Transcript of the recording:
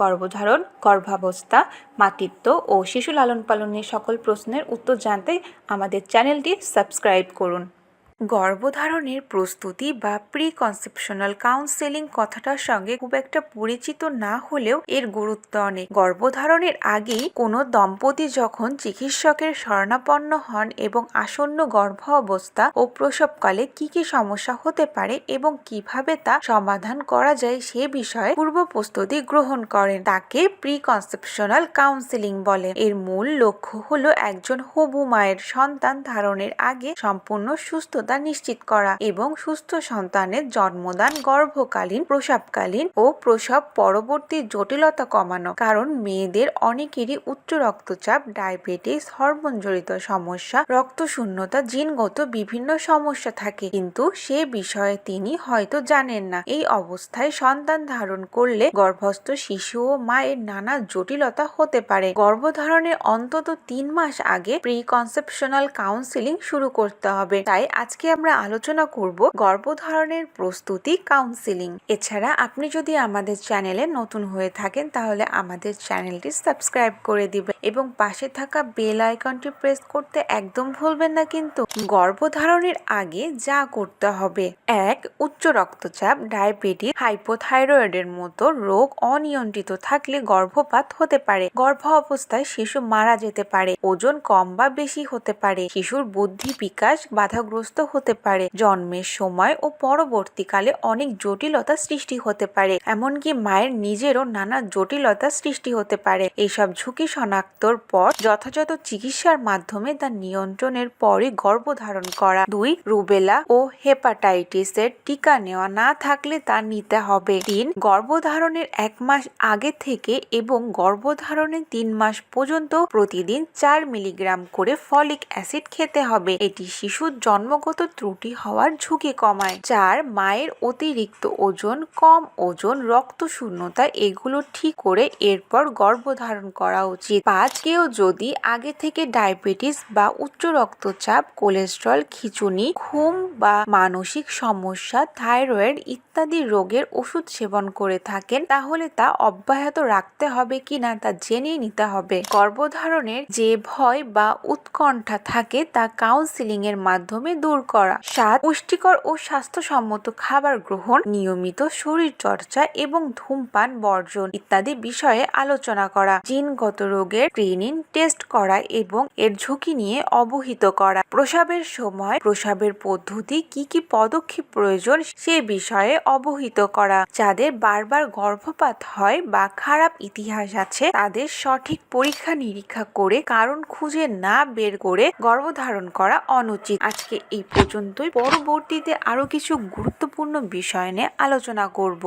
গর্ভধারণ, গর্ভাবস্থা, মাতৃত্ব ও শিশু লালন পালনের সকল প্রশ্নের উত্তর জানতে আমাদের চ্যানেলটি সাবস্ক্রাইব করুন। গর্ভধারণের প্রস্তুতি বা প্রি কনসেপশনাল কাউন্সেলিং কথাটার সঙ্গে খুব একটা পরিচিত না হলেও এর গুরুত্ব অনেক। গর্ভধারণের আগেই কোনো দম্পতি যখন চিকিৎসকের শরণাপন্ন হন এবং আসন্ন গর্ভ অবস্থা ও প্রসবকালে কি কি সমস্যা হতে পারে এবং কীভাবে তা সমাধান করা যায় সে বিষয়ে পূর্ব প্রস্তুতি গ্রহণ করেন। তাকে প্রি কনসেপশনাল কাউন্সেলিং বলে। এর মূল লক্ষ্য হলো একজন হবু মায়ের সন্তান ধারণের আগে সম্পূর্ণ সুস্থতা নিশ্চিত করা এবং সুস্থ সন্তানের জন্মদান গর্ভকালীন, প্রসবকালীন ও প্রসব পরবর্তী জটিলতা কমানো। কারণ মেয়েদের অনেকেরই উচ্চ রক্তচাপ, ডায়াবেটিস, হরমোনজনিত সমস্যা, রক্তশূন্যতা, জিনগত বিভিন্ন সমস্যা থাকে। কিন্তু সে বিষয়ে তিনি হয়তো জানেন না। এই অবস্থায় সন্তান ধারণ করলে গর্ভস্থ শিশু ও মায়ের নানা জটিলতা হতে পারে। গর্ভধারণের অন্তত তিন মাস আগে প্রি কনসেপশনাল কাউন্সিলিং শুরু করতে হবে। তাই আজকে আমরা আলোচনা করব গর্ভধারণের প্রস্তুতি কাউন্সিলিং এছাড়া আপনি যদি আমাদের চ্যানেলে নতুন হয়ে থাকেন, তাহলে আমাদের চ্যানেলটি সাবস্ক্রাইব করে দিবেন এবং পাশে থাকা বেল আইকনটি প্রেস করতে একদম ভুলবেন না কিন্তু। গর্ভধারণের আগে যা করতে হবে, এক, উচ্চ রক্তচাপ ডায়াবেটিস হাইপোথাইরয়েডের মতো রোগ অনিয়ন্ত্রিত থাকলে গর্ভপাত হতে পারে। গর্ভ অবস্থায় শিশু মারা যেতে পারে, ওজন কম বা বেশি হতে পারে। শিশুর বুদ্ধি বিকাশ, বাধাগ্রস্ত হতে পারে। জন্মের সময় ও পরবর্তীকালে অনেক জটিলতা সৃষ্টি হতে পারে, এমনকি মায়ের নিজেরও নানা জটিলতা সৃষ্টি হতে পারে। এইসব ঝুঁকি শনাক্তর পর যথাযথ চিকিৎসার মাধ্যমে তা নিয়ন্ত্রণের পরই গর্ভধারণ করা। দুই, রুবেলা ও হেপাটাইটিসের টিকা নেওয়া না থাকলে তা নিতে হবে। তিন, গর্ভধারণের এক মাস আগে থেকে এবং গর্ভধারণের তিন মাস পর্যন্ত প্রতিদিন চার মিলিগ্রাম করে ফলিক অ্যাসিড খেতে হবে। এটি শিশুর জন্মগত ত্রুটি হওয়ার ঝুঁকি কমায় চার মায়ের অতিরিক্ত ওজন কম ওজন রক্ত শূন্যতা এগুলো ঠিক করে এরপর গর্ভধারণ করা উচিত। পাঁচ, কেউ যদি আগে থেকে ডায়াবেটিস বা উচ্চ রক্তচাপ, কোলেস্ট্রল, খিচুনি, ঘুম বা মানসিক সমস্যা, থাইরয়েড ইত্যাদি রোগের ওষুধ সেবন করে থাকেন, তাহলে তা অব্যাহত রাখতে হবে কিনা তা জেনে নিতে হবে। গর্ভধারণের যে ভয় বা উৎকণ্ঠা থাকে, তা কাউন্সিলিং এর মাধ্যমে দূর করা। সাত পুষ্টিকর ও স্বাস্থ্যসম্মত খাবার গ্রহণ, নিয়মিত শরীর চর্চা এবং ধূমপান বর্জন ইত্যাদি বিষয়ে আলোচনা করা। জিনগত রোগের স্ক্রিনিং টেস্ট করা এবং এর ঝুঁকি নিয়ে অবহিত করা। প্রসাবের সময় প্রসাবের পদ্ধতি, কি কি পদক্ষেপ প্রয়োজন সে বিষয়ে অবহিত করা। যাদের বারবার গর্ভপাত হয় বা খারাপ ইতিহাস আছে, তাদের সঠিক পরীক্ষা নিরীক্ষা করে কারণ খুঁজে না বের করে গর্ভধারণ করা অনুচিত। আজকে এই পর্যন্তই পরবর্তীতে আরও কিছু গুরুত্বপূর্ণ বিষয় নিয়ে আলোচনা করব।